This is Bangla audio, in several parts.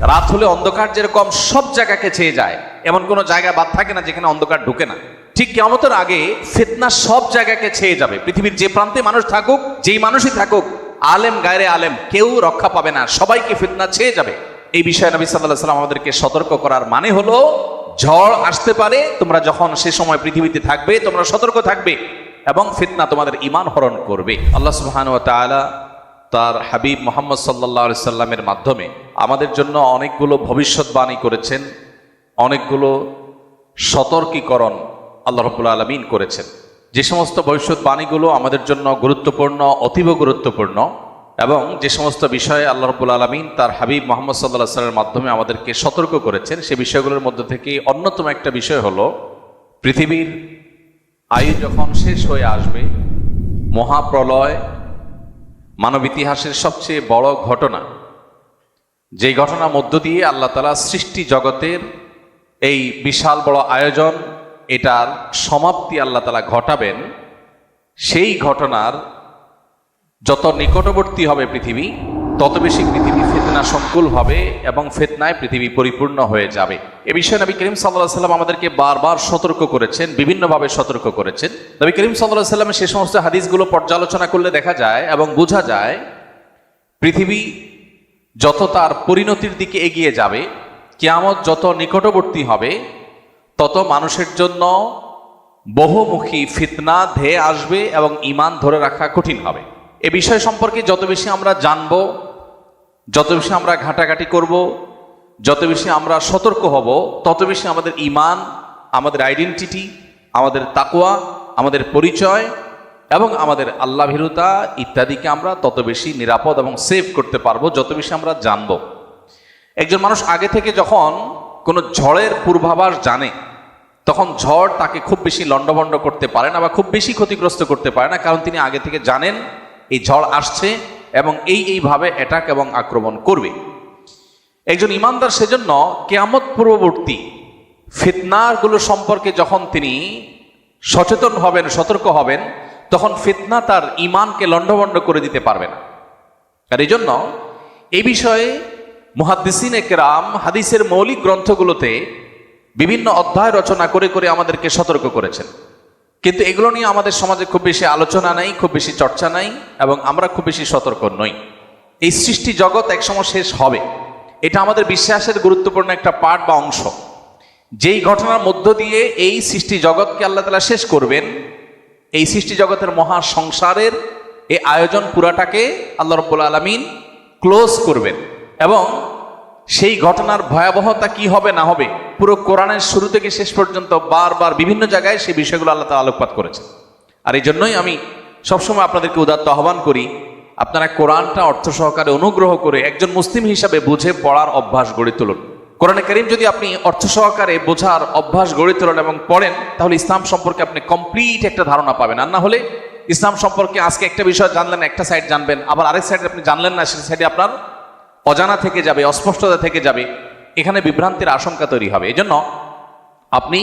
রাত হলে অন্ধকার যেরকম সব জায়গাকে ছেয়ে যায়, এমন কোনো জায়গা বাদ থাকে না যেখানে অন্ধকার ঢুকে না। ঠিক কেমতের আগে ফিতনা সব জায়গাকে ছেয়ে যাবে। পৃথিবীর যে প্রান্তে মানুষ থাকুক, যেই মানুষই থাকুক, আলেম গায়রে আলেম, কেউ রক্ষা পাবে না, সবাইকে ফিতনা ছেয়ে যাবে। এই বিষয়ে নবী সাল্লাহ সাল্লাম আমাদেরকে সতর্ক করার মানে হলো, ঝড় আসতে পারে, তোমরা যখন সে সময় পৃথিবীতে থাকবে, তোমরা সতর্ক থাকবে এবং ফিতনা তোমাদের ইমান হরণ করবে। আল্লাহ সুবহান ওয়া তাআলা তার হাবিব মোহাম্মদ সাল্লাহ সাল্লামের মাধ্যমে আমাদের জন্য অনেকগুলো ভবিষ্যৎবাণী করেছেন, অনেকগুলো সতর্কীকরণ আল্লাহ রবুল্লা আলমিন করেছেন। যে সমস্ত ভবিষ্যৎবাণীগুলো আমাদের জন্য গুরুত্বপূর্ণ, অতীব গুরুত্বপূর্ণ এবং যে সমস্ত বিষয়ে আল্লাহ রবুল আলমিন তার হাবিব মোহাম্মদ সাল্লাহ সাল্লামের মাধ্যমে আমাদেরকে সতর্ক করেছেন, সে বিষয়গুলোর মধ্যে থেকে অন্যতম একটা বিষয় হলো পৃথিবীর আয়ু যখন শেষ হয়ে আসবে, মহাপ্রলয় মানব ইতিহাসের সবচেয়ে বড় ঘটনা। যে ঘটনা মধ্য দিয়ে আল্লাহ তালা সৃষ্টি জগতের এই বিশাল বড় আয়োজন, এটার সমাপ্তি আল্লাহ তালা ঘটাবেন, সেই ঘটনার যত নিকটবর্তী হবে পৃথিবী তত বেশি পৃথিবী ফেতনা সংকুল হবে এবং ফেতনায় পৃথিবী পরিপূর্ণ হয়ে যাবে। এ বিষয়ে নবী করিম সাল্লাহ সাল্লাম আমাদেরকে বারবার সতর্ক করেছেন, বিভিন্নভাবে সতর্ক করেছেন। নবী করিম সাল্লাহ সাল্লামের সে সমস্ত হাদিসগুলো পর্যালোচনা করলে দেখা যায় এবং বোঝা যায়, পৃথিবী যত তার পরিণতির দিকে এগিয়ে যাবে, কেয়ামত যত নিকটবর্তী হবে, তত মানুষের জন্য বহুমুখী ফিতনা ধেয়ে আসবে এবং ইমান ধরে রাখা কঠিন হবে। এ বিষয় সম্পর্কে যত বেশি আমরা জানব যত বেশি আমরা ঘাটাঘাটি করব, যত বেশি আমরা সতর্ক হব, তত বেশি আমাদের ইমান, আমাদের আইডেন্টিটি আমাদের তাকুয়া আমাদের পরিচয় এবং আমাদের আল্লাহ ভীরুতা ইত্যাদিকে আমরা তত বেশি নিরাপদ এবং সেভ করতে পারব, যত বেশি আমরা জানব। একজন মানুষ আগে থেকে যখন কোনো ঝড়ের পূর্বাভাস জানে, তখন ঝড় তাকে খুব বেশি লণ্ডভণ্ড করতে পারে না বা খুব বেশি ক্ষতিগ্রস্ত করতে পারে না, কারণ তিনি আগে থেকে জানেন, এই ঝড় আসছে এবং এই এইভাবে অ্যাটাক এবং আক্রমণ করবে। একজন ইমানদার সেজন্য কেয়ামত পূর্ববর্তী ফিতনারগুলো সম্পর্কে যখন তিনি সচেতন হবেন, সতর্ক হবেন, তখন ফিতনা তার ইমানকে লণ্ডভণ্ড করে দিতে পারবে না। আর এই জন্য এই বিষয়ে মুহাদ্দিসিন একরাম হাদিসের মৌলিক গ্রন্থগুলোতে বিভিন্ন অধ্যায় রচনা করে করে আমাদেরকে সতর্ক করেছেন। কিন্তু এগুলো নিয়ে আমাদের সমাজে খুব বেশি আলোচনা নাই, খুব বেশি চর্চা নাই এবং আমরা খুব বেশি সতর্ক নই। এই সৃষ্টি জগৎ একসময় শেষ হবে। এটা আমাদের বিশ্বাসের গুরুত্বপূর্ণ একটা পার্ট বা অংশ। যেই ঘটনার মধ্য দিয়ে এই সৃষ্টি জগৎকে আল্লাহ তালা শেষ করবেন, এই সৃষ্টি জগতের মহা সংসারের এই আয়োজন পুরাটাকে আল্লাহ রব্বুল আলমিন ক্লোজ করবেন এবং সেই ঘটনার ভয়াবহতা কি হবে, না হবে, পুরো কোরআনের শুরু থেকে শেষ পর্যন্ত বারবার বিভিন্ন জায়গায় সেই বিষয়গুলো আল্লাহ তালা আলোকপাত করেছে আর এই জন্যই আমি সবসময় আপনাদেরকে উদাত্ত আহ্বান করি, আপনারা কোরআনটা অর্থ সহকারে অনুগ্রহ করে একজন মুসলিম হিসাবে বুঝে পড়ার অভ্যাস গড়ে তুলুন। কোরআনে করিম যদি আপনি অর্থ সহকারে বোঝার অভ্যাস গড়ে তোলেন এবং পড়েন, তাহলে ইসলাম সম্পর্কে আপনি কমপ্লিট একটা ধারণা পাবেন। আর না হলে ইসলাম সম্পর্কে আজকে একটা বিষয় জানলেন, একটা সাইড জানবেন, আবার আরেক সাইডে আপনি জানলেন না, সেই সাইডে আপনার অজানা থেকে যাবে, অস্পষ্টতা থেকে যাবে, এখানে বিভ্রান্তির আশঙ্কা তৈরি হবে। এজন্য আপনি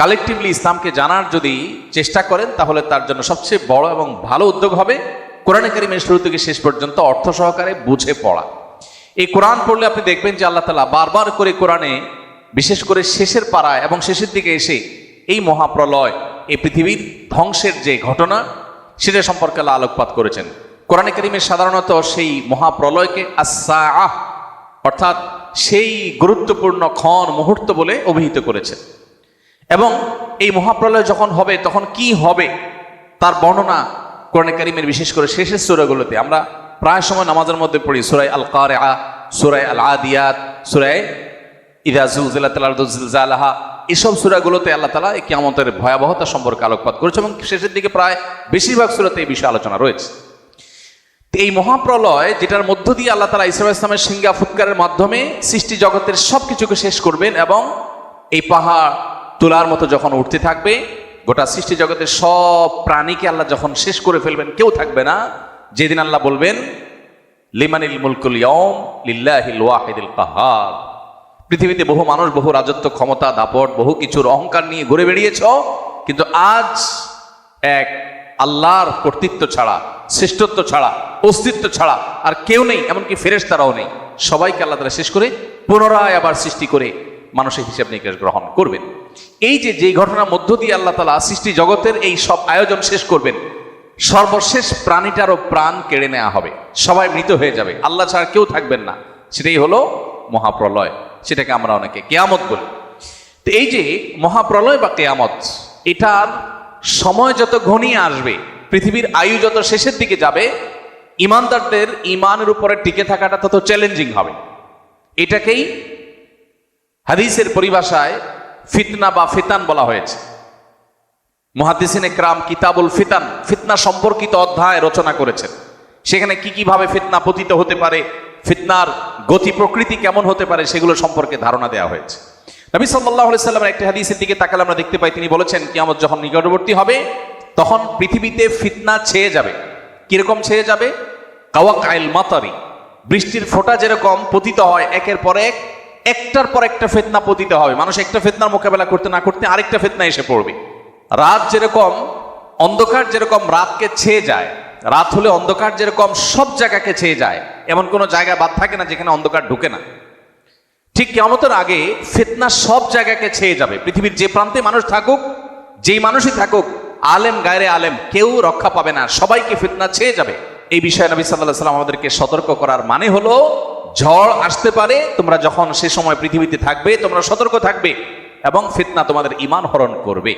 কালেকটিভলি ইসলামকে জানার যদি চেষ্টা করেন, তাহলে তার জন্য সবচেয়ে বড় এবং ভালো উদ্যোগ হবে কোরআনে কারিমের শুরু থেকে শেষ পর্যন্ত অর্থ সহকারে বুঝে পড়া। এই কোরআন পড়লে আপনি দেখবেন যে আল্লাহ তালা বারবার করে কোরআনে, বিশেষ করে শেষের পাড়ায় এবং শেষের দিকে এসে এই মহাপ্রলয়, এই পৃথিবীর ধ্বংসের যে ঘটনা, সেটা সম্পর্কে আলোকপাত করেছেন। কোরআনে করিমের সাধারণত সেই মহাপ্রলয়কে আসা আহ অর্থাৎ সেই গুরুত্বপূর্ণ ক্ষণ, মুহূর্ত বলে অভিহিত করেছে এবং এই মহাপ্রলয় যখন হবে, তখন কি হবে, তার বর্ণনা কোরআনে কারিমের বিশেষ করে শেষের সুরাগুলোতে আমরা প্রায় সময় নামাজের মধ্যে পড়ি। সুরাই আল কারে আ সুরাই আল আদিয়াত সুরাই ইরাজুজালাহা এসব সুরাগুলোতে আল্লাহ তালা এই কিয়ামতের ভয়াবহতা সম্পর্কে আলোকপাত করেছে এবং শেষের দিকে প্রায় বেশিরভাগ সুরাতে এই বিষয়ে আলোচনা রয়েছে। এই মহাপ্রলয় যেটার মধ্য দিয়ে আল্লাহ তালা ইসলাম ইসলামের সিঙ্গা ফুৎকারের মাধ্যমে সৃষ্টি জগতের সব কিছুকে শেষ করবেন এবং এই পাহাড় তোলার মতো যখন উঠতে থাকবে, গোটা সৃষ্টি জগতের সব প্রাণীকে আল্লাহ যখন শেষ করে ফেলবেন, কেউ থাকবে না। যেদিন আল্লাহ বলবেন, লিমানিল মুলকুল ইয়ম লিল্লাহিল ওয়াহিদুল কাহার। পৃথিবীতে বহু মানুষ, বহু রাজত্ব ক্ষমতা, দাপট, বহু কিছুর অহংকার নিয়ে ঘুরে বেড়িয়েছ, কিন্তু আজ এক আল্লাহর কর্তৃত্ব ছাড়া, শ্রেষ্ঠত্ব ছাড়া, অস্তিত্ব ছাড়া আর কেউ নেই, এমনকি ফেরেশতারাও নেই। সবাইকে আল্লাহ তারা শেষ করে পুনরায় আবার সৃষ্টি করে মানুষের হিসাব নিকাশ গ্রহণ করবেন। এই যে যে ঘটনার মধ্য দিয়ে আল্লাহ তালা সৃষ্টি জগতের এই সব আয়োজন শেষ করবেন, সর্বশেষ প্রাণীটারও প্রাণ কেড়ে নেওয়া হবে। সবাই মৃত হয়ে যাবে। আল্লাহ ছাড়া কেউ থাকবেন না। সেটাই হলো মহাপ্রলয়। সেটাকে আমরা অনেকে কেয়ামত বলি। তো এই যে, মহাপ্রলয় বা কেয়ামত, এটার সময় যত ঘনিয়ে আসবে, পৃথিবীর আয়ু যত শেষের দিকে যাবে, ইমানদারদের ইমানের উপরে টিকে থাকাটা তত চ্যালেঞ্জিং হবে। এটাকেই হাদিসের পরিভাষায় ফিতনা বা ফিতান বলা হয়েছে। মহাদিসিনে ক্রাম কিতাবুল ফিতান, ফিতনা সম্পর্কিত অধ্যায় রচনা করেছেন। সেখানে কি কীভাবে ফিতনা পতিত হতে পারে, ফিতনার গতি প্রকৃতি কেমন হতে পারে, সেগুলো সম্পর্কে ধারণা দেওয়া হয়েছে। নবী সাল্লাহ সাল্লামের একটি হাদিসের দিকে তাকালে আমরা দেখতে পাই, তিনি বলেছেন, কিয়ামত যখন নিকটবর্তী হবে, তখন পৃথিবীতে ফিতনা ছেয়ে যাবে। কীরকম ছেয়ে যাবে? কাওয়াক আইল মাতারি। বৃষ্টির ফোঁটা যেরকম পতিত হয়, একের পর এক, একটার পর একটা ফেতনা পতিত হবে। মানুষ একটা ফেতনার মোকাবেলা করতে না করতে আরেকটা ফেতনা এসে পড়বে। রাত যেরকম অন্ধকার যেরকম রাতকে ছেয়ে যায়, রাত হলে অন্ধকার যেরকম সব জায়গাকে ছেয়ে যায়, এমন কোনো জায়গা বাদ থাকে না যেখানে অন্ধকার ঢুকে না। ঠিক কেমতের আগে ফেতনা সব জায়গাকে ছেয়ে যাবে। পৃথিবীর যে প্রান্তে মানুষ থাকুক, যেই মানুষই থাকুক, আলেম গায়রে আলেম, কেউ রক্ষা পাবে না। সবাইকে ফিতনা ছেয়ে যাবে। এই বিষয়ে নবী সাল্লাহ সাল্লাম আমাদেরকে সতর্ক করার মানে হলো, ঝড় আসতে পারে, তোমরা যখন সে সময় পৃথিবীতে থাকবে, তোমরা সতর্ক থাকবে এবং ফিতনা তোমাদের ইমান হরণ করবে।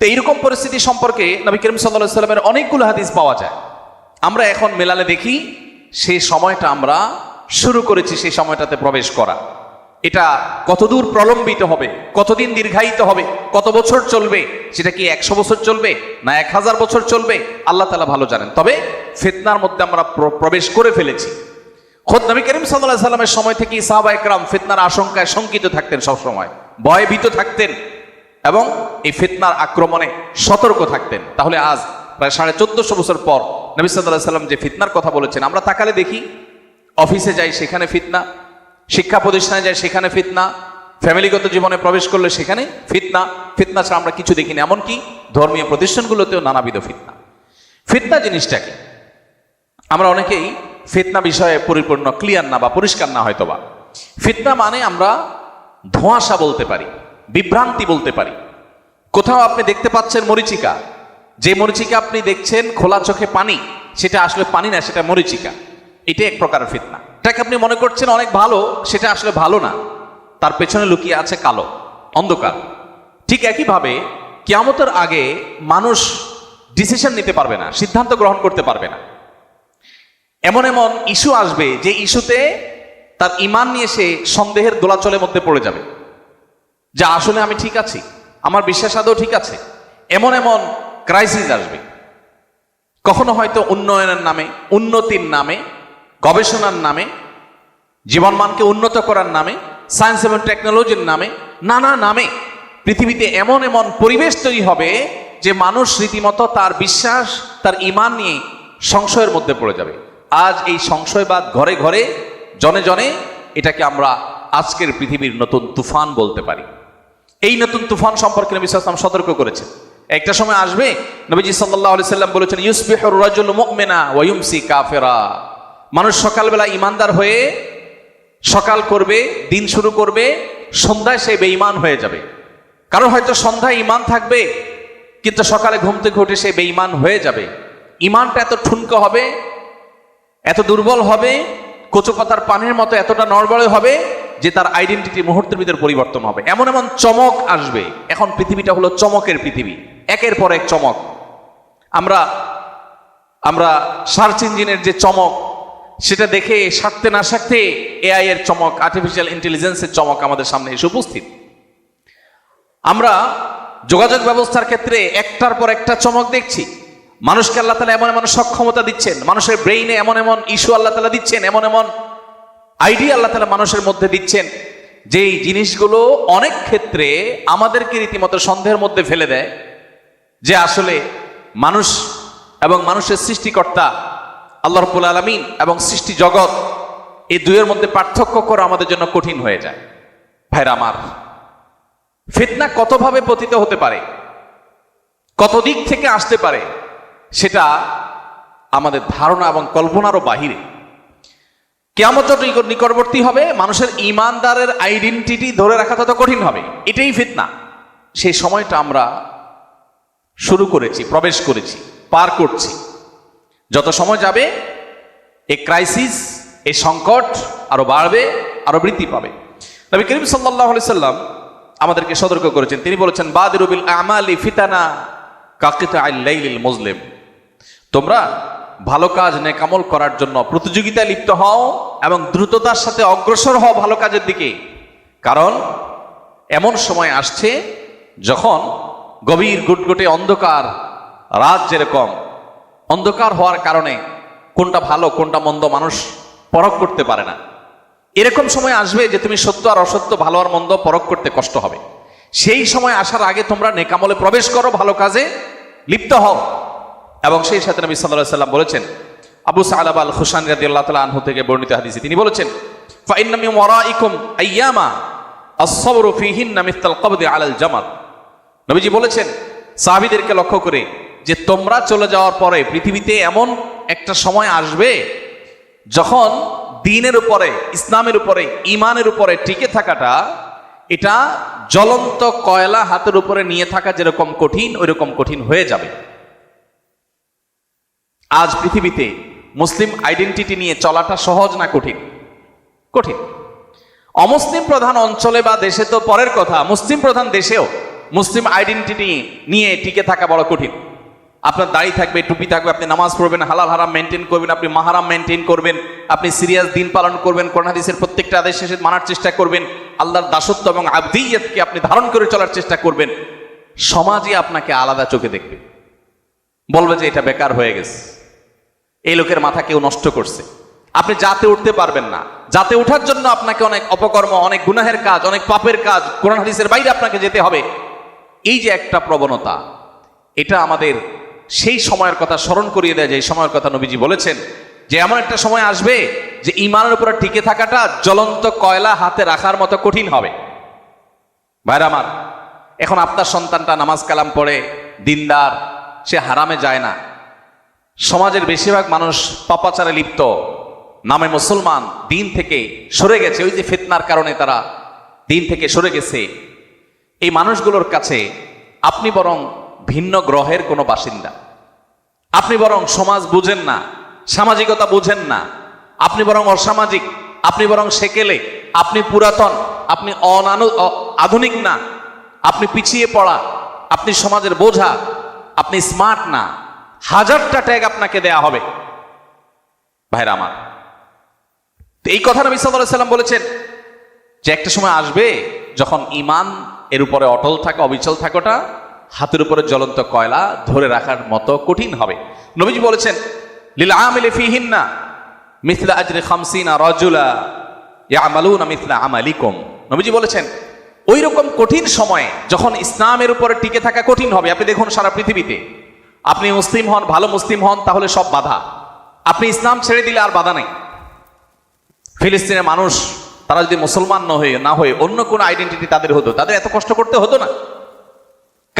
তো এইরকম পরিস্থিতি সম্পর্কে নবী করিম সাল্লাহ সাল্লামের অনেকগুলো হাদিস পাওয়া যায়। আমরা এখন মেলালে দেখি সেই সময়টা আমরা শুরু করেছি সেই সময়টাতে প্রবেশ করা। এটা কতদূর প্রলম্বিত হবে, কতদিন দীর্ঘায়িত হবে, কত বছর চলবে, সেটা কি একশো বছর চলবে না এক হাজার বছর চলবে? আল্লাহ তালা ভালো জানেন। তবে ফেতনার মধ্যে আমরা প্র- প্রবেশ করে ফেলেছি। খোদ নবী করিম সাল্লাহ সাল্লামের সময় থেকে সাহাবা একরাম ফিতনার আশঙ্কায় শঙ্কিত থাকতেন সবসময়, ভয়ভীত থাকতেন এবং এই ফিতনার আক্রমণে সতর্ক থাকতেন। তাহলে আজ প্রায় সাড়ে চোদ্দশো বছর পর নবী সাল্লাহ সাল্লাম যে ফিতনার কথা বলেছেন, আমরা তাকালে দেখি অফিসে যাই সেখানে ফিতনা, শিক্ষা প্রতিষ্ঠানে যাই সেখানে ফিতনা, ফ্যামিলিগত জীবনে প্রবেশ করলে সেখানে ফিতনা ফিতনা ছাড়া আমরা কিছু দেখিনি। এমনকি ধর্মীয় প্রতিষ্ঠানগুলোতেও নানাবিধ ফিতনা। ফিতনা জিনিসটা কি? আমরা অনেকেই ফিতনা বিষয়ে পরিপূর্ণ ক্লিয়ার না বা পরিষ্কার না হয়তো বা ফিতনা মানে আমরা ধোঁয়াশা বলতে পারি, বিভ্রান্তি বলতে পারি। কোথাও আপনি দেখতে পাচ্ছেন মরিচিকা, যে মরিচিকা আপনি দেখছেন খোলা চোখে পানি, সেটা আসলে পানি না, সেটা মরিচিকা। এটা এক প্রকার ফিতনা। এটাকে আপনি মনে করছেন অনেক ভালো, সেটা আসলে ভালো না। তার পেছনে লুকিয়ে আছে কালো, অন্ধকার। ঠিক একইভাবে কিয়ামতের আগে মানুষ ডিসিশন নিতে পারবে না, সিদ্ধান্ত গ্রহণ করতে পারবে না। এমন এমন ইস্যু আসবে যে ইস্যুতে তার ইমান নিয়ে সে সন্দেহের দোলাচলের মধ্যে পড়ে যাবে। যা আসলে আমি ঠিক আছি, আমার বিশ্বাস আদৌ ঠিক আছে। এমন এমন ক্রাইসিস আসবে। কখনো হয়তো উন্নয়নের নামে, উন্নতির নামে গবেষণার নামে, জীবনমানকে উন্নত করার নামে সায়েন্স এবং টেকনোলজির নামে, নানা নামে পৃথিবীতে এমন এমন পরিবেশ তৈরি হবে যে মানুষ রীতিমতো তার বিশ্বাস, তার ইমান নিয়ে সংশয়ের মধ্যে পড়ে যাবে। আজ এই সংশয়বাদ ঘরে ঘরে, জনে জনে এটাকে আমরা আজকের পৃথিবীর নতুন তুফান বলতে পারি। এই নতুন তুফান সম্পর্কে নবী সাল্লাম সতর্ক করেছেন। একটা সময় আসবে, নবীজি সাল্লাহ সাল্লাম বলেছেন ইউসবিহুর রাজুল মুমিনা ওয়ুমসি কাফিরা। মানুষ সকালবেলা ইমানদার হয়ে সকাল করবে, দিন শুরু করবে, সন্ধ্যায় সে বেঈমান হয়ে যাবে। কারণ হয়তো সন্ধ্যায় ইমান থাকবে, কিন্তু সকালে ঘুম থেকে উঠে সে বেঈমান হয়ে যাবে। ইমানটা এত ঠুনকো হবে, এত দুর্বল হবে কচু পাতার পানির মতো এতটা নড়বড়ে হবে, যে তার আইডেন্টিটি মুহূর্তের ভিতর পরিবর্তন হবে। এমন এমন চমক আসবে। এখন পৃথিবীটা হলো চমকের পৃথিবী। একের পর এক চমক। আমরা আমরা সার্চ ইঞ্জিনের যে চমক সেটা দেখে সারতে না সারতে এআই এর চমক আর্টিফিশিয়াল ইন্টেলিজেন্সের চমক আমাদের সামনে এসে উপস্থিত। আমরা যোগাযোগ ব্যবস্থার ক্ষেত্রে একটার পর একটা চমক দেখছি। মানুষকে আল্লাহ তালা এমন এমন সক্ষমতা দিচ্ছেন, মানুষের ব্রেইনে এমন এমন ইস্যু আল্লাহ তালা দিচ্ছেন, এমন এমন আইডিয়া আল্লাহ তালা মানুষের মধ্যে দিচ্ছেন, যেই জিনিসগুলো অনেক ক্ষেত্রে আমাদেরকে রীতিমতো সন্দেহের মধ্যে ফেলে দেয়, যে আসলে মানুষ এবং মানুষের সৃষ্টিকর্তা আল্লাহ রব্বুল আলমিন এবং সৃষ্টি জগৎ, এই দুইয়ের মধ্যে পার্থক্য করা আমাদের জন্য কঠিন হয়ে যায়। ভাইরা আমার, ফিতনা কতভাবে পতিত হতে পারে? কত দিক থেকে আসতে পারে? সেটা আমাদের ধারণা এবং কল্পনারও বাহিরে। কেমন যত নিকটবর্তী হবে, মানুষের ইমানদারের আইডেন্টিটি ধরে রাখা তত কঠিন হবে। এটাই ফিতনা। সেই সময়টা আমরা শুরু করেছি, প্রবেশ করেছি, পার করছি। যত সময় যাবে, এ ক্রাইসিস এই সংকট আরও বাড়বে, আরও বৃদ্ধি পাবে। নবী করিম সাল্লাহ সাল্লাম আমাদেরকে সতর্ক করেছেন। তিনি বলেছেন বাদিরুবিল আমালি ফিতানা কাকিত আইলাইলিল মুসলিম তোমরা ভালো কাজ, নেকামল করার জন্য প্রতিযোগিতায় লিপ্ত হও এবং দ্রুততার সাথে অগ্রসর হও ভালো কাজের দিকে। কারণ এমন সময় আসছে যখন গভীর গুটগুটে অন্ধকার, রাত যেরকম অন্ধকার হওয়ার কারণে কোনটা ভালো, কোনটা মন্দ মানুষ পরখ করতে পারে না। এরকম সময় আসবে যে তুমি সত্য আর অসত্য, ভালো আর মন্দ পরখ করতে কষ্ট হবে। সেই সময় আসার আগে তোমরা নেকামলে প্রবেশ করো ভালো কাজে, লিপ্ত হও। এবং সেই সাথে নবী সাল্লাহ সাল্লাম বলেছেন, আবু সালাব আল হুসান রাদি আল্লাহ তালা আনহু থেকে বর্ণিত হাদিসে তিনি বলেছেন ওয়ারাইকুম আইয়ামা আলাল জামাত। নবীজি বলেছেন, সাহাবীদেরকে লক্ষ্য করে যে তোমরা চলে যাওয়ার পরে পৃথিবীতে এমন একটা সময় আসবে যখন দিনের উপরে, ইসলামের উপরে, ইমানের উপরে টিকে থাকাটা, এটা জ্বলন্ত কয়লা হাতের উপরে নিয়ে থাকা যেরকম কঠিন, ওইরকম কঠিন হয়ে যাবে। আজ পৃথিবীতে মুসলিম আইডেন্টিটি নিয়ে চলাটা সহজ না কঠিন? কঠিন। অমুসলিম প্রধান অঞ্চলে বা দেশে তো পরের কথা, মুসলিম প্রধান দেশেও মুসলিম আইডেন্টিটি নিয়ে টিকে থাকা বড় কঠিন। আপনার দাড়ি থাকবে, টুপি থাকবে, আপনি নামাজ পড়বেন, হালাল হারাম মেনটেন করবেন, আপনি মাহারাম মেনটেন করবেন, আপনি সিরিয়াস দিন পালন করবেন, কোরআন হাদিসের প্রত্যেকটা আদেশ শেষে মানার চেষ্টা করবেন, আল্লাহর দাসত্ব এবং আবদিয়তকে আপনি ধারণ করে চলার চেষ্টা করবেন, সমাজই আপনাকে আলাদা চোখে দেখবে। বলবে যে এটা বেকার হয়ে গেছে। এই লোকের মাথা কেউ নষ্ট করছে। আপনি যাতে উঠতে পারবেন না, যাতে ওঠার জন্য আপনাকে অনেক অপকর্ম, অনেক গুনাহের কাজ, অনেক পাপের কাজ কোরআন হাদিসের বাইরে আপনাকে যেতে হবে। এই যে একটা প্রবণতা, এটা আমাদের সেই সময়ের কথা স্মরণ করিয়ে দেয়, যে এই সময়ের কথা নবীজি বলেছেন, যে এমন একটা সময় আসবে যে ইমানের উপরে টিকে থাকাটা জ্বলন্ত কয়লা হাতে রাখার মতো কঠিন হবে। ভাইরা আমার, এখন আপনার সন্তানটা নামাজ কালাম পড়ে, দিনদার, সে হারামে যায় না। সমাজের বেশিরভাগ মানুষ পাপাচারে লিপ্ত, নামে মুসলমান, দিন থেকে সরে গেছে। ওই যে ফিতনার কারণে তারা দিন থেকে সরে গেছে। এই মানুষগুলোর কাছে আপনি বরং ভিন্ন গ্রহের কোনো বাসিন্দা। আপনি বরং সমাজ বুঝেন না, সামাজিকতা বুঝেন না। আপনি বরং অসামাজিক, আপনি বরং সেকেলে, আপনি পুরাতন, আপনি অনানু আধুনিক না। আপনি পিছিয়ে পড়া, আপনি সমাজের বোঝা, আপনি স্মার্ট না। হাজারটা ট্যাগ আপনাকে দেয়া হবে। ভাইরা আমার এই কথা নবী আলাইহি সাল্লাম বলেছেন যে একটা সময় আসবে যখন ইমান এর উপরে অটল থাকা, অবিচল থাকাটা হাতের উপরে জ্বলন্ত কয়লা ধরে রাখার মতো কঠিন হবে। নবীজি বলেছেন, লীলা আমিলে ফিহিন্না মিথলা আজরে খামসিনা রজুলা ইয়ামালুনা মিথলা আমালিকুম। নবীজি বলেছেন ওই রকম কঠিন সময়ে যখন ইসলামের উপরে টিকে থাকা কঠিন হবে, আপনি দেখুন সারা পৃথিবীতে, আপনি মুসলিম হন, ভালো মুসলিম হন, তাহলে সব বাধা। আপনি ইসলাম ছেড়ে দিলে আর বাধা নেই। ফিলিস্তিনের মানুষ, তারা যদি মুসলমান না হয়ে না হয়ে অন্য কোনো আইডেন্টিটি তাদের হতো, তাদের এত কষ্ট করতে হতো না।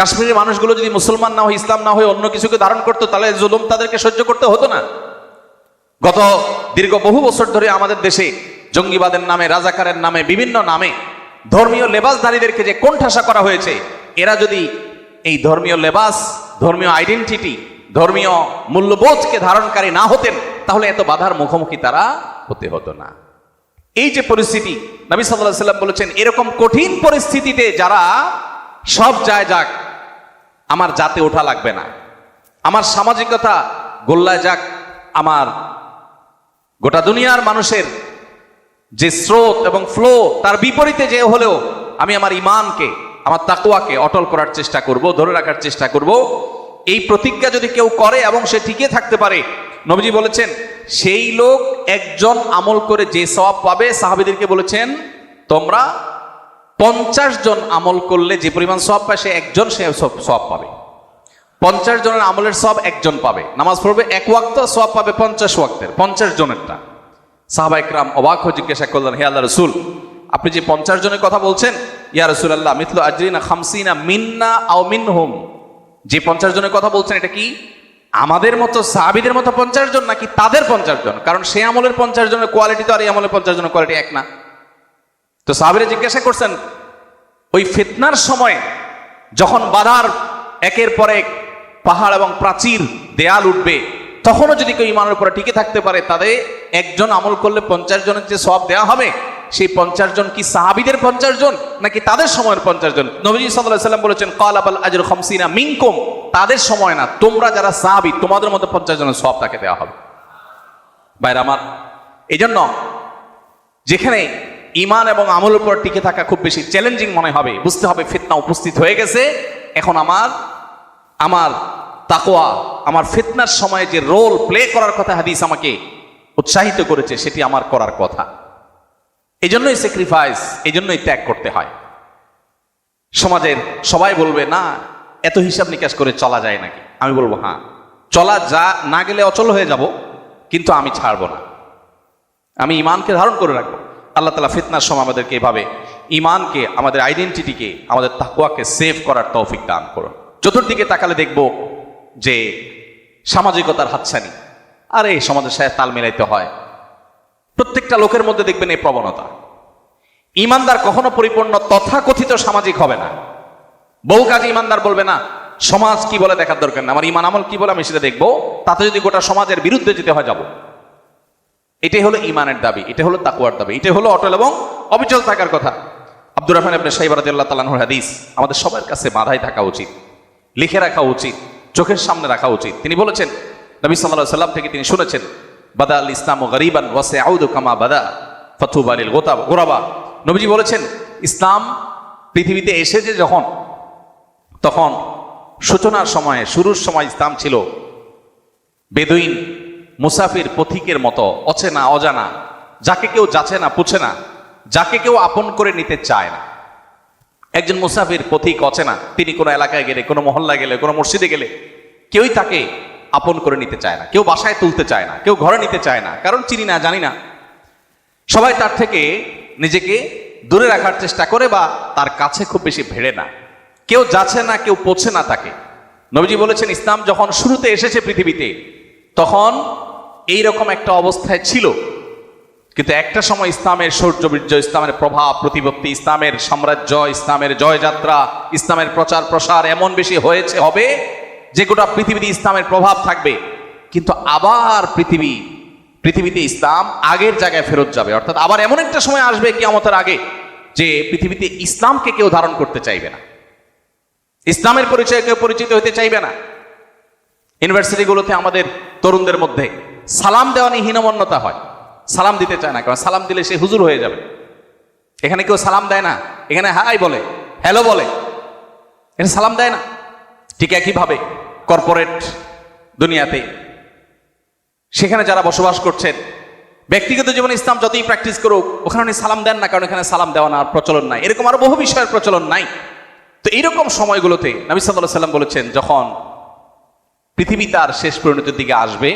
কাশ্মীরের মানুষগুলো যদি মুসলমান না হয়ে, ইসলাম না হয়ে অন্য কিছুকে ধারণ করতো, তাহলে জুলুম তাদেরকে সহ্য করতে হতো না। গত দীর্ঘ বহু বছর ধরে আমাদের দেশে জঙ্গিবাদের নামে, রাজাকারের নামে, বিভিন্ন নামে ধর্মীয় লেবাসধারীদেরকে যে কোণঠাসা করা হয়েছে, এরা যদি এই ধর্মীয় লেবাস, ধর্মীয় আইডেন্টিটি, ধর্মীয় মূল্যবোধকে ধারণকারী না হতেন, তাহলে এত বাধার মুখোমুখি তারা হতে হতো না। এই যে পরিস্থিতি, নবী সাল্লাহ সাল্লাম বলেছেন, এরকম কঠিন পরিস্থিতিতে যারা সব যায় যাক আমার জাতে ওঠা লাগবে না। আমার সামাজিকতা গোল্লায় যাক, আমার গোটা দুনিয়ার মানুষের যে স্রোত এবং ফ্লো তার বিপরীতে যে হলেও আমি আমার ইমানকে, আমার তাকুয়াকে অটল করার চেষ্টা করব, ধরে রাখার চেষ্টা করব। এই প্রতিজ্ঞা যদি কেউ করে এবং সে টিকে থাকতে পারে, নবীজি বলেছেন, সেই লোক একজন আমল করে যে সওয়াব পাবে, সাহাবিদেরকে বলেছেন, তোমরা পঞ্চাশ জন আমল করলে যে পরিমাণ সব পায়, সে একজন সে সব সব পাবে। পঞ্চাশ জনের আমলের সব একজন পাবে। নামাজ পড়বে এক ওয়াক্ত, সব পাবে পঞ্চাশ ওয়াক্তের, পঞ্চাশ জনেরটা। সাহাবা একরাম অবাক হয়ে জিজ্ঞাসা করলেন, হে আল্লাহ রসুল, আপনি যে পঞ্চাশ জনের কথা বলছেন, ইয়া রসুল আল্লাহ মিথল আজরিনা খামসিনা মিন্না আও মিনহুম। যে পঞ্চাশ জনের কথা বলছেন, এটা কি আমাদের মতো সাহাবিদের মতো পঞ্চাশ জন নাকি তাদের পঞ্চাশ জন? কারণ সে আমলের পঞ্চাশ জনের কোয়ালিটি তো আর এই আমলের পঞ্চাশ জনের কোয়ালিটি এক না। তো সাহাবিরা জিজ্ঞাসা করছেন, ওই ফিতনার সময় যখন বাধার একের পর এক পাহাড় এবং প্রাচীর দেয়াল উঠবে, তখনও যদি কেউ ইমানের উপরে টিকে থাকতে পারে তাদের একজন আমল করলে পঞ্চাশ জনের যে সব দেওয়া হবে, সেই পঞ্চাশ জন কি সাহাবিদের পঞ্চাশ জন, নাকি তাদের সময়ের পঞ্চাশ জন? নবীজি সাল্লাম বলেছেন কল আবাল আজর খমসিনা মিনকুম তাদের সময় না, তোমরা যারা সাহাবি, তোমাদের মতো পঞ্চাশ জনের সব তাকে দেওয়া হবে। বাইরে আমার এই জন্য যেখানে ইমান এবং আমলের উপর টিকে থাকা খুব বেশি চ্যালেঞ্জিং মনে হবে। বুঝতে হবে ফিতনা উপস্থিত হয়ে গেছে। এখন আমার আমার তাকোয়া আমার ফিতনার সময় যে রোল প্লে করার কথা হাদিস আমাকে উৎসাহিত করেছে, সেটি আমার করার কথা। এই জন্যই স্যাক্রিফাইস এই জন্যই ত্যাগ করতে হয়। সমাজের সবাই বলবে, না, এত হিসাব নিকাশ করে চলা যায় নাকি? আমি বলব হ্যাঁ চলা যা, না গেলে অচল হয়ে যাব, কিন্তু আমি ছাড়বো না। আমি ইমানকে ধারণ করে রাখব। আল্লাহ তালা ফিতনার সময় আমাদেরকে এভাবে ইমানকে আমাদের আইডেন্টিটিকে, আমাদের তাকুয়াকে সেভ করার তৌফিক দান করুন। চতুর্দিকে তাকালে দেখব যে সামাজিকতার হাতছানি। আরে, সমাজের সাথে তাল মেলাইতে হয়। প্রত্যেকটা লোকের মধ্যে দেখবেন এই প্রবণতা। ইমানদার কখনো পরিপূর্ণ তথাকথিত সামাজিক হবে না। বহু কাজে ইমানদার বলবে, না, সমাজ কি বলে দেখার দরকার না আমার ইমান আমল কি বলে আমি সেটা দেখব। তাতে যদি গোটা সমাজের বিরুদ্ধে যেতে হয়, যাব। এটাই হলো ইমানের দাবি এটা হলো তাকুয়ার দাবি এটা হলো অটল এবং অবিচল থাকার কথা। আব্দুর রহমান আপনি সাহেব রাদিয়াল্লাহু তাআলার হাদিস, আমাদের সবার কাছে বাধাই থাকা উচিত, লিখে রাখা উচিত, চোখের সামনে রাখা উচিত। তিনি বলেছেন, নবী সাল্লাল্লাহু সাল্লাম থেকে তিনি শুনেছেন, বাদা আল ইসলাম ও গরিবান ওয়াসে আউদু কামা বাদা, ফতুব আলিল গোতা গোরাবা। নবীজি বলেছেন, ইসলাম পৃথিবীতে এসেছে যখন, তখন সূচনার সময়ে, শুরুর সময় ইসলাম ছিল, বেদুইন মুসাফির পথিকের মতো, অচেনা, অজানা, যাকে কেউ যাচে না পুছে না, যাকে কেউ আপন করে নিতে চায় না। একজন মুসাফির পথিক অচেনা, তিনি কোনো এলাকায় গেলে, কোনো মহল্লা গেলে, কোনো মসজিদে গেলে, কেউই তাকে আপন করে নিতে চায় না, কেউ বাসায় তুলতে চায় না, কেউ ঘরে নিতে চায় না, কারণ চিনি না, জানি না। সবাই তার থেকে নিজেকে দূরে রাখার চেষ্টা করে বা তার কাছে খুব বেশি ভেড়ে না। কেউ যাচ্ছে না, কেউ পৌঁছে না তাকে। নবীজি বলেছেন, ইসলাম যখন শুরুতে এসেছে পৃথিবীতে, তখন এই রকম একটা অবস্থায় ছিল। কিন্তু একটা সময় ইসলামের সৌর্যবীর্য ইসলামের প্রভাব, প্রতিপত্তি, ইসলামের সাম্রাজ্য, ইসলামের জয়যাত্রা, ইসলামের প্রচার প্রসার এমন বেশি হয়েছে, হবে যে গোটা পৃথিবীতে ইসলামের প্রভাব থাকবে। কিন্তু আবার পৃথিবী, পৃথিবীতে ইসলাম আগের জায়গায় ফেরত যাবে। অর্থাৎ আবার এমন একটা সময় আসবে কিয়ামতের আগে যে পৃথিবীতে ইসলামকে কেউ ধারণ করতে চাইবে না। ইসলামের পরিচয়ে কেউ পরিচিত হতে চাইবে না। ইউনিভার্সিটিগুলোতে আমাদের তরুণদের মধ্যে সালাম দেওয়া নিয়ে হীনমন্যতা হয়। সালাম দিতে চায় না, কারণ সালাম দিলে সে হুজুর হয়ে যাবে। এখানে কেউ সালাম দেয় না, এখানে হাই বলে, হ্যালো বলে, এখানে সালাম দেয় না। ঠিক একইভাবে কর্পোরেট দুনিয়াতে সেখানে যারা বসবাস করছেন, ব্যক্তিগত জীবনে ইসলাম যতই প্র্যাকটিস করুক, ওখানে উনি সালাম দেন না, কারণ এখানে সালাম দেওয়া না প্রচলন নাই। এরকম আরও বহু বিষয়ের প্রচলন নাই। তো এইরকম সময়গুলোতে নবী সাল্লাহ সাল্লাম বলেছেন, যখন পৃথিবী তার শেষ পরিণতির দিকে আসবে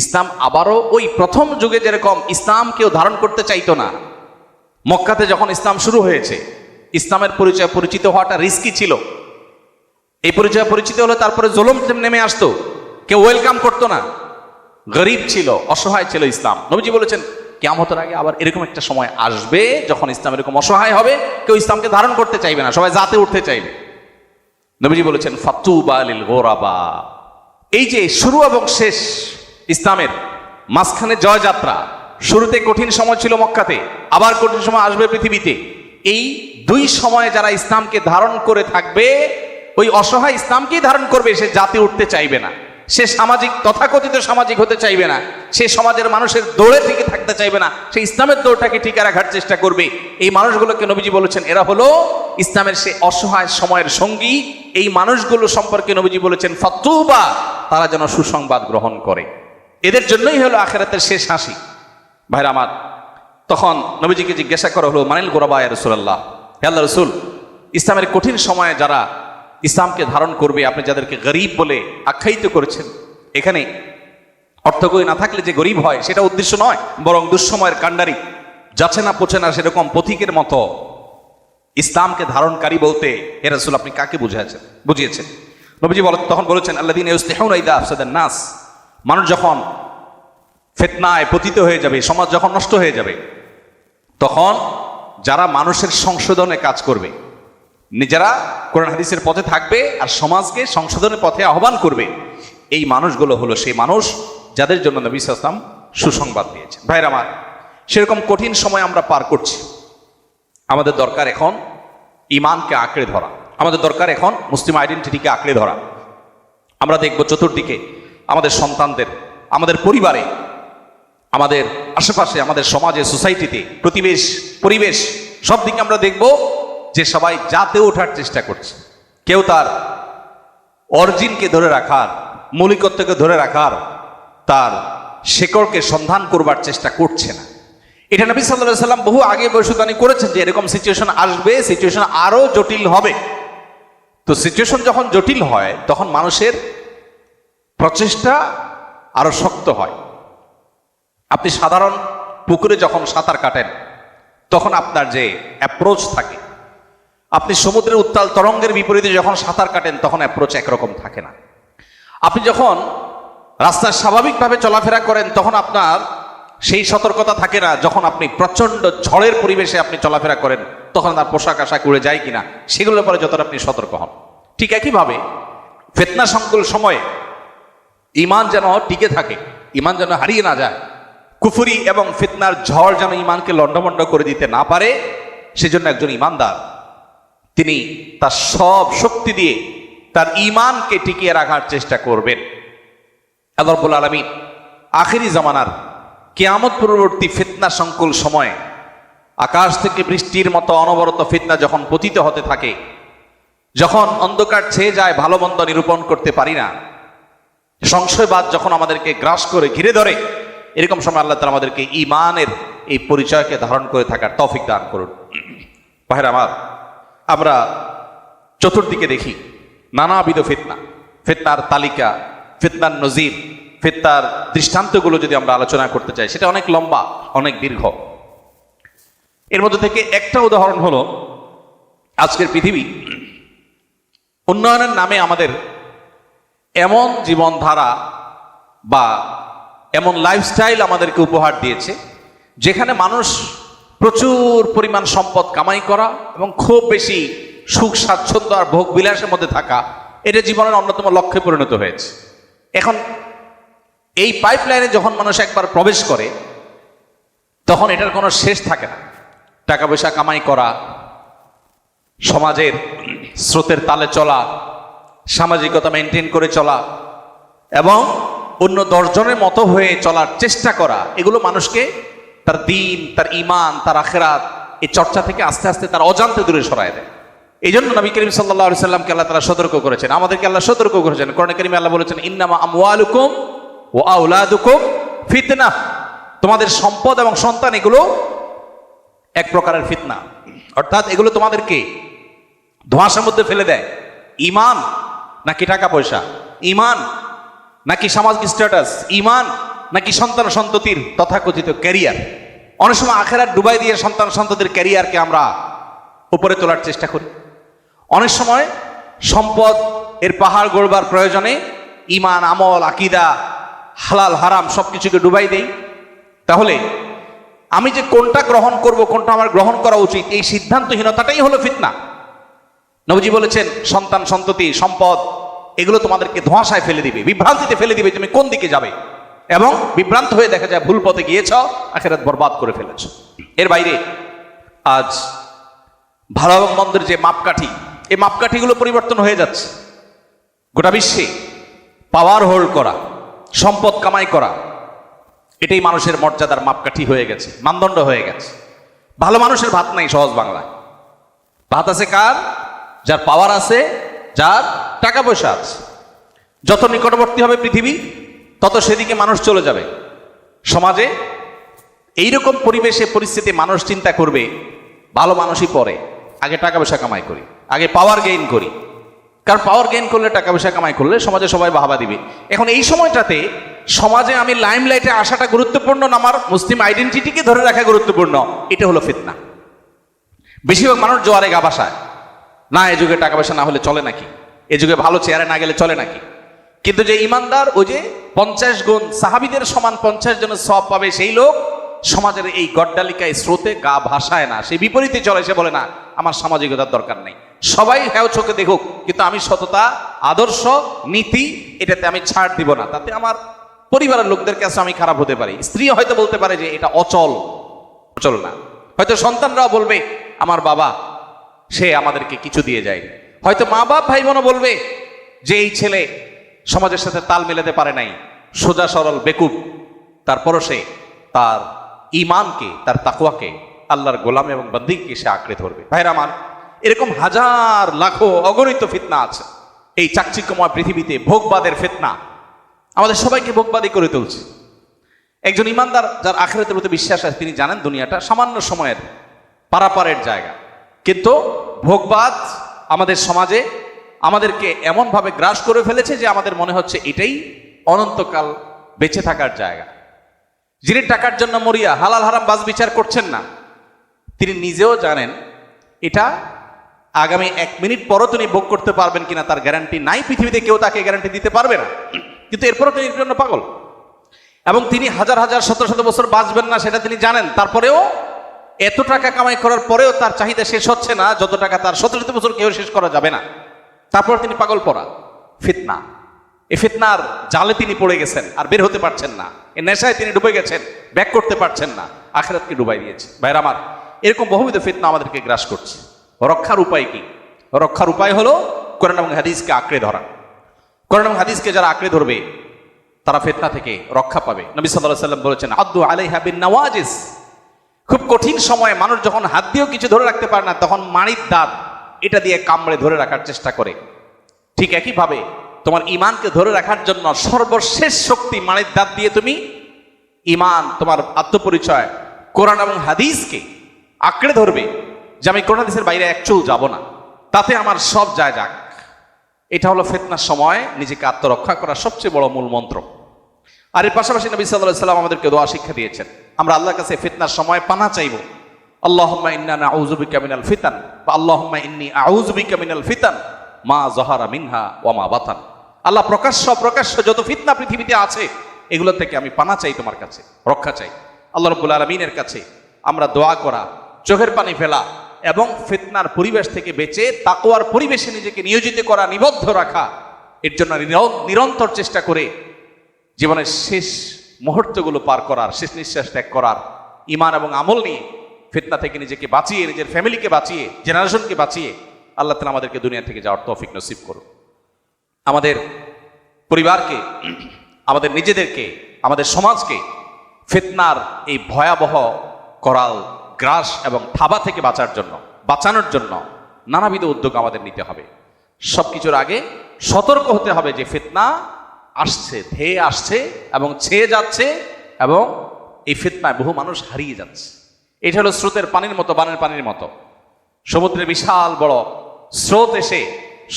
ইসলাম আবারও ওই প্রথম যুগে যেরকম ইসলাম কেউ ধারণ করতে চাইতো না। মক্কাতে যখন ইসলাম শুরু হয়েছে, ইসলামের পরিচয় পরিচিত হওয়াটা রিস্কি ছিল। এই পরিচয় পরিচিত হলে তারপরে জলম নেমে আসতো। কেউ ওয়েলকাম করতো না। গরিব ছিল, অসহায় ছিল ইসলাম। নবীজি বলেছেন কেমতের আগে আবার এরকম একটা সময় আসবে যখন ইসলাম এরকম অসহায় হবে। কেউ ইসলামকে ধারণ করতে চাইবে না, সবাই জাতে উঠতে চাইবে। নবীজি বলেছেন, ফাতুবা আলিল গোরাবা। এই যে শুরু এবং শেষ ইসলামের মাঝখানে জয়যাত্রা। শুরুতে কঠিন সময় ছিল মক্কাতে, আবার কঠিন সময় আসবে পৃথিবীতে। এই দুই সময়ে যারা ইসলামকে ধারণ করে থাকবে, ওই অসহায় ইসলামকেই ধারণ করবে, সে জাতি উঠতে চাইবে না। সে সামাজিক, তথাকথিত সামাজিক হতে চাইবে না। সে সমাজের মানুষের দৌড়ে টিকে থাকতে চাইবে না। সে ইসলামের দৌড়টাকে টিকে রাখার চেষ্টা করবে। এই মানুষগুলোকে নবীজি বলেছেন, এরা হলো ইসলামের সে অসহায় সময়ের সঙ্গী। এই মানুষগুলো সম্পর্কে নবীজি বলেছেন, ফতুবা তারা যেন সুসংবাদ গ্রহণ করে। এদের জন্যই হলো আখেরাতের শেষ হাসি। ভাইরা আমার, তখন নবীজিকে জিজ্ঞাসা করা হলো, মানিল গোরাবা রসুল্লাহ আল্লাহ রসুল, ইসলামের কঠিন সময়ে যারা ইসলামকে ধারণ করবে, আপনি যাদেরকে গরিব বলে আখ্যায়িত করেছেন, এখানে অর্থকই না থাকলে যে গরিব হয়, সেটা উদ্দেশ্য নয়, বরং দুঃসময়ের কাণ্ডারি। যাচ্ছে না পোছে না সেরকম পথিকের মতো। ইসলামকে ধারণকারী বলতে এ রসুল, আপনি কাকে বুঝিয়েছেন? বুঝিয়েছেন। নবীজি বল, তখন বলেছেন আল্লাহ দিন নাস। মানুষ যখন ফেতনায় পতিত হয়ে যাবে, সমাজ যখন নষ্ট হয়ে যাবে, তখন যারা মানুষের সংশোধনে কাজ করবে, নিজেরা কোরআন হাদিসের পথে থাকবে আর সমাজকে সংশোধনের পথে আহ্বান করবে, এই মানুষগুলো হলো সেই মানুষ যাদের জন্য নবী সাল্লাম সুসংবাদ দিয়েছেন। ভাইরা আমার, সেরকম কঠিন সময় আমরা পার করছি। আমাদের দরকার এখন ইমানকে আঁকড়ে ধরা। আমাদের দরকার এখন মুসলিম আইডেন্টিটিকে আঁকড়ে ধরা। আমরা দেখব চতুর্দিকে আমাদের সন্তানদের, আমাদের পরিবারে, আমাদের আশেপাশে, আমাদের সমাজে, সোসাইটিতে, প্রতিবেশ, পরিবেশ, সব দিকে আমরা দেখব যে সবাই যাতে ওঠার চেষ্টা করছে। কেউ তার অর্জিনকে ধরে রাখার, মৌলিকত্বকে ধরে রাখার, তার শেকড়কে সন্ধান করবার চেষ্টা করছে না। এটা নবী সাল্লাহ সাল্লাম বহু আগে ভবিষ্যৎবাণী করেছেন যে এরকম সিচুয়েশন আসবে সিচুয়েশন আরও জটিল হবে। তো সিচুয়েশন যখন জটিল হয়, তখন মানুষের প্রচেষ্টা আরও শক্ত হয়। আপনি সাধারণ পুকুরে যখন সাঁতার কাটেন, তখন আপনার যে অ্যাপ্রোচ থাকে, আপনি সমুদ্রের উত্তাল তরঙ্গের বিপরীতে যখন সাঁতার কাটেন, তখন অ্যাপ্রোচ একরকম থাকে না। আপনি যখন রাস্তায় স্বাভাবিকভাবে চলাফেরা করেন, তখন আপনার সেই সতর্কতা থাকে না, যখন আপনি প্রচণ্ড ঝড়ের পরিবেশে আপনি চলাফেরা করেন, তখন তার পোশাক আশাক উড়ে যায় কিনা, সেগুলোর পরে যতটা আপনি সতর্ক হন। ঠিক একইভাবে ফেতনা সংকুল সময়ে ইমান যেন টিকে থাকে, ইমান যেন হারিয়ে না যায়। কুফুরি এবং ফিতনার ঝড় যেন ইমানকে লণ্ডভণ্ড করে দিতে না পারে, সেজন্য একজন ইমানদার, তিনি তার সব শক্তি দিয়ে তার ইমানকে টিকিয়ে রাখার চেষ্টা করবেন। আল্লাহ রব্বুল আলমিন আখেরি জামানার কেয়ামত পূর্ববর্তী ফিতনা সংকুল সময়ে আকাশ থেকে বৃষ্টির মতো অনবরত ফিতনা যখন পতিত হতে থাকে, যখন অন্ধকার ছেয়ে যায়, ভালো মন্দ নিরূপণ করতে পারি না সংশয়বাদ যখন আমাদেরকে গ্রাস করে, ঘিরে ধরে, এরকম সময় আল্লাহ তালা আমাদেরকে ইমানের এই পরিচয়কে ধারণ করে থাকার তফিক দান করুন। ভাইর আমার, আমরা চতুর্দিকে দেখি নানাবিধ ফিতনা। ফিতনার তালিকা, ফিতনার নজির, ফিতনার দৃষ্টান্তগুলো যদি আমরা আলোচনা করতে চাই, সেটা অনেক লম্বা, অনেক দীর্ঘ। এর মধ্যে থেকে একটা উদাহরণ হলো, আজকের পৃথিবী উন্নয়নের নামে আমাদের এমন জীবনধারা বা এমন লাইফস্টাইল আমাদেরকে উপহার দিয়েছে, যেখানে মানুষ প্রচুর পরিমাণ সম্পদ কামাই করা এবং খুব বেশি সুখ, স্বাচ্ছন্দ্য আর ভোগ বিলাসের মধ্যে থাকা, এটা জীবনের অন্যতম লক্ষ্যে পরিণত হয়েছে। এখন এই পাইপলাইনে যখন মানুষ একবার প্রবেশ করে, তখন এটার কোনো শেষ থাকে না। টাকা পয়সা কামাই করা, সমাজের স্রোতের তালে চলা সামাজিকতা মেনটেন করে চলা এবং অন্য দশজনের মতো হয়ে চলার চেষ্টা করা, এগুলো মানুষকে তার দিন, তার ইমান তার আখেরাত এই চর্চা থেকে আস্তে আস্তে তার অজান্তে দূরে সরায় দেয়। এই জন্য নবী করিম সাল্লাহ সাল্লামকে আল্লাহ তারা সতর্ক করেছেন। আমাদেরকে আল্লাহ সতর্ক করেছেন। কোরআন করিম আল্লাহ বলেছেন, ইন্নামা আমওয়ালুকুম ও আউলাদুকুম ফিতনা। তোমাদের সম্পদ এবং সন্তান এগুলো এক প্রকারের ফিতনা। অর্থাৎ এগুলো তোমাদেরকে ধোঁয়াশার মধ্যে ফেলে দেয়। ইমান নাকি টাকা পয়সা? ইমান? নাকি সামাজিক স্ট্যাটাস ইমান? নাকি সন্তান সন্ততির তথাকথিত ক্যারিয়ার অনেক সময় আখেরার ডুবাই দিয়ে সন্তান সন্ততির ক্যারিয়ারকে আমরা উপরে তোলার চেষ্টা করি। অনেক সময় সম্পদ এর পাহাড় গড়বার প্রয়োজনে ইমান, আমল, আকিদা, হালাল, হারাম সব কিছুকে ডুবাই দেই। তাহলে আমি যে কোনটা গ্রহণ করব, কোনটা আমার গ্রহণ করা উচিত, এই সিদ্ধান্তহীনতাটাই হলো ফিতনা। নবজি বলেছেন, সন্তান, সন্ততি, সম্পদ, এগুলো তোমাদেরকে ধোঁয়াশায় ফেলে দিবে, বিভ্রান্তিতে ফেলে দিবে তুমি কোন দিকে যাবে। এবং বিভ্রান্ত হয়ে দেখা যায় ভুল পথে গিয়েছ, আখেরাত বরবাদ করে ফেলেছ। এর বাইরে, আজ ভালো এবং মন্দের যে মাপকাঠি, এই মাপকাঠিগুলো পরিবর্তন হয়ে যাচ্ছে। গোটা বিশ্বে পাওয়ার হোল্ড করা, সম্পদ কামাই করা, এটাই মানুষের মর্যাদার মাপকাঠি হয়ে গেছে, মানদণ্ড হয়ে গেছে। ভালো মানুষের ভাত নাই সহজ বাংলায়। ভাত আছে কার? যার পাওয়ার আছে, যার টাকা পয়সা আছে। যত নিকটবর্তী হবে পৃথিবী, তত সেদিকে মানুষ চলে যাবে। সমাজে এইরকম পরিবেশে পরিস্থিতি মানুষ চিন্তা করবে, ভালো মানুষই পরে, আগে টাকা পয়সা কামাই করি, আগে পাওয়ার গেইন করি। কারণ পাওয়ার গেইন করলে, টাকা পয়সা কামাই করলে সমাজে সবাই বাহাবা দিবে। এখন এই সময়টাতে সমাজে আমি লাইমলাইটে আসাটা গুরুত্বপূর্ণ না আমার মুসলিম আইডেন্টিটিকে ধরে রাখা গুরুত্বপূর্ণ? এটা হলো ফিতনা। বেশিরভাগ মানুষ জোয়ারে গা বাসায় না, এ যুগে টাকা পয়সা না হলে চলে নাকি? এ যুগে ভালো চেয়ারে না গেলে চলে নাকি? কিন্তু যে ইমানদার, ওই যে পঞ্চাশ গুণ সাহাবিদের সমান পঞ্চাশ জনের সব পাবে সেই লোক সমাজের এই গড্ডালিকায় স্রোতে গা ভাসায় না। সেই বিপরীতে চলে, সে বলে, না, আমার সামাজিকতার দরকার নেই। সবাই হ্যাও চোখে দেখুক, কিন্তু আমি সততা, আদর্শ, নীতি এটাতে আমি ছাড় দিব না। তাতে আমার পরিবারের লোকদের কাছে আমি খারাপ হতে পারি। স্ত্রী হয়তো বলতে পারে যে, এটা অচল। অচল না। হয়তো সন্তানরাও বলবে, আমার বাবা সে আমাদেরকে কিছু দিয়ে যায় হয়তো মা বাপ ভাই বোনও বলবে যে এই ছেলে সমাজের সাথে তাল মেলাতে পারে নাই, সোজা সরল, বেকুব। তারপরও সে তার ইমানকে তার তাকুয়াকে আল্লাহর গোলাম এবং বন্দিকে সে আঁকড়ে ধরবে। ভাইরা আমার, এরকম হাজার, লাখো অগণিত ফিতনা আছে। এই চাকচিক্যময় পৃথিবীতে ভোগবাদের ফিতনা। আমাদের সবাইকে ভোগবাদী করে তুলছে। একজন ইমানদার যার আখেরাতের প্রতি বিশ্বাস আছে, তিনি জানেন দুনিয়াটা সামান্য সময়ের পারাপারের জায়গা। কিন্তু ভোগবাদ আমাদের সমাজে আমাদেরকে এমনভাবে গ্রাস করে ফেলেছে যে আমাদের মনে হচ্ছে এটাই অনন্তকাল বেঁচে থাকার জায়গা। যিনি টাকার জন্য মরিয়া, হালাল হারাম বাজ বিচার করছেন না, তিনি নিজেও জানেন এটা আগামী এক মিনিট পরও তিনি ভোগ করতে পারবেন কিনা তার গ্যারান্টি নাই। পৃথিবীতে কেউ তাকে গ্যারান্টি দিতে পারবে না। কিন্তু এরপরও তিনি জন্য পাগল। এবং তিনি হাজার হাজার, শত শত বছর বাঁচবেন না, সেটা তিনি জানেন। তারপরেও এত টাকা কামাই করার পরেও তার চাহিদা শেষ হচ্ছে না, যত টাকা তার শত বছর কেউ শেষ করা যাবে না। তারপর তিনি পাগল পড়া ফিতনা। এ ফিতনার জালে তিনি পড়ে গেছেন, আর বের হতে পারছেন না। এ নেশায় তিনি ডুবে গেছেন, ব্যাক করতে পারছেন না, আখেরাতকে ডুবাই দিয়েছে। ভাইরা আমার, এরকম বহুবিধ ফিতনা আমাদেরকে গ্রাস করছে। রক্ষার উপায় কি? রক্ষার উপায় হলো কোরআন এবং হাদিসকে আঁকড়ে ধরা। কোরআন এবং হাদিসকে যারা আঁকড়ে ধরবে, তারা ফেতনা থেকে রক্ষা পাবে। নবী সাল্লাহ সাল্লাম বলেছেন আব্দু আলাইহা বিন নওয়াজিস। খুব কঠিন সময়ে মানুষ যখন হাত দিয়েও কিছু ধরে রাখতে পারে না, তখন মাড়ির দাঁত এটা দিয়ে কামড়ে ধরে রাখার চেষ্টা করে। ঠিক একইভাবে তোমার ইমানকে ধরে রাখার জন্য সর্বশেষ শক্তি মাড়ির দাঁত দিয়ে তুমি ইমান তোমার আত্মপরিচয়, কোরআন এবং হাদিসকে আঁকড়ে ধরবে যে আমি কোরআন হাদিসের বাইরে এক চুল যাব না। তাতে আমার সব যায় যাক। এটা হলো ফেতনার সময়, নিজেকে আত্মরক্ষা করার সবচেয়ে বড় মূল মন্ত্র। আর এর পাশাপাশি নবী সাল্লাহ সাল্লাম আমাদেরকে দোয়া শিক্ষা দিয়েছেন। আমরা আল্লাহর কাছে ফিতনার সময় পানা চাইব। আল্লাহুম্মা ইন্না নাউযুবিকা মিনাল ফিতান বা আল্লাহুম্মা ইন্নী আউযুবিকা মিনাল ফিতান মা যাহারা মিনহা ওয়া মা বাতান। আল্লাহ প্রকাশ্য প্রকাশ্য যত ফিতনা পৃথিবীতে আছে, এগুলো থেকে আমি পানা চাই তোমার কাছে, রক্ষা চাই। আল্লাহ রব্বুল আলমিনের কাছে আমরা দোয়া করা, চোখের পানি ফেলা এবং ফিতনার পরিবেশ থেকে বেঁচে তাকোয়ার পরিবেশে নিজেকে নিয়োজিত করা, নিবদ্ধ রাখা, এর জন্য নির- নিরন্তর চেষ্টা করে জীবনের শেষ মুহূর্তগুলো পার করার, শেষ নিঃশ্বাস ত্যাগ করার ইমান এবং আমল নিয়ে ফিতনা থেকে নিজেকে বাঁচিয়ে, নিজের ফ্যামিলিকে বাঁচিয়ে, জেনারেশনকে বাঁচিয়ে আল্লাহ তালা আমাদেরকে দুনিয়া থেকে যাওয়ার তৌফিক নসিব করুন। আমাদের পরিবারকে, আমাদের নিজেদেরকে, আমাদের সমাজকে ফিতনার এই ভয়াবহ করাল গ্রাস এবং থাবা থেকে বাঁচার জন্য, বাঁচানোর জন্য নানাবিধ উদ্যোগ আমাদের নিতে হবে। সব কিছুর আগে সতর্ক হতে হবে যে ফিতনা আসছে, ধেয়ে আসছে এবং ছেয়ে যাচ্ছে এবং এই ফিতনায় বহু মানুষ হারিয়ে যাচ্ছে। এটা হলো স্রোতের পানির মতো, বানের পানির মতো। সমুদ্রে বিশাল বড় স্রোত এসে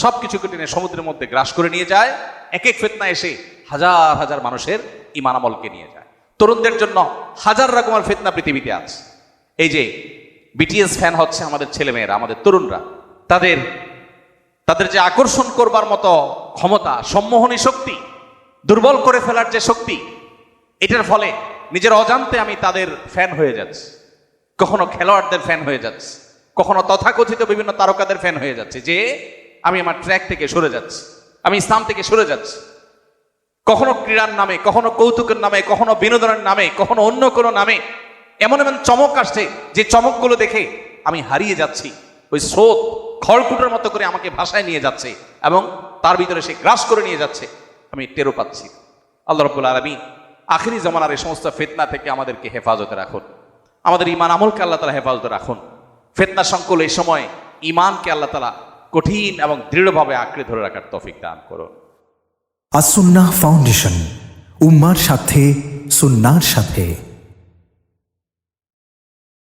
সব কিছুকে টেনে সমুদ্রের মধ্যে গ্রাস করে নিয়ে যায়। এক এক ফেতনা এসে হাজার হাজার মানুষের ইমান আমলকে নিয়ে যায়। তরুণদের জন্য হাজার রকমের ফেতনা পৃথিবীতে আছে। এই যে বিটিএস ফ্যান হচ্ছে আমাদের ছেলেমেয়েরা, আমাদের তরুণরা, তাদের তাদের যে আকর্ষণ করবার মতো ক্ষমতা, সম্মোহনী শক্তি দুর্বল করে ফেলার যে শক্তি, এটার ফলে নিজের অজান্তে আমি তাদের ফ্যান হয়ে যাচ্ছি। কখনো খেলোয়াড়দের ফ্যান হয়ে যাচ্ছে। কখনো তথাকথিত বিভিন্ন তারকাদের ফ্যান হয়ে যাচ্ছে যে আমি আমার ট্র্যাক থেকে সরে যাচ্ছি, আমি ইসলাম থেকে সরে যাচ্ছি। কখনো ক্রীড়ার নামে, কখনো কৌতুকের নামে, কখনো বিনোদনের নামে, কখনো অন্য কোনো নামে এমন এমন চমক আসছে যে চমকগুলো দেখে আমি হারিয়ে যাচ্ছি। ওই স্রোত খড়কুটোর মতো করে আমাকে ভাষায় নিয়ে যাচ্ছে এবং তার ভিতরে সে গ্রাস করে নিয়ে যাচ্ছে। আমি টেরো পাচ্ছি। আল্লাহ রব্বুল আলমী আখিরি জমানার এই সমস্ত ফেতনা থেকে আমাদেরকে হেফাজতে রাখুন। আমাদের ইমান আমলকে আল্লাহ তালা হেফাজতে রাখুন। ফেতনা সংকুল এই সময় ইমানকে আল্লাহ তালা কঠিন এবং দৃঢ়ভাবে আঁকড়ে ধরে রাখার তফিক দান করুন। আসুন্না ফাউন্ডেশন, উম্মার সাথে, সুন্নার সাথে।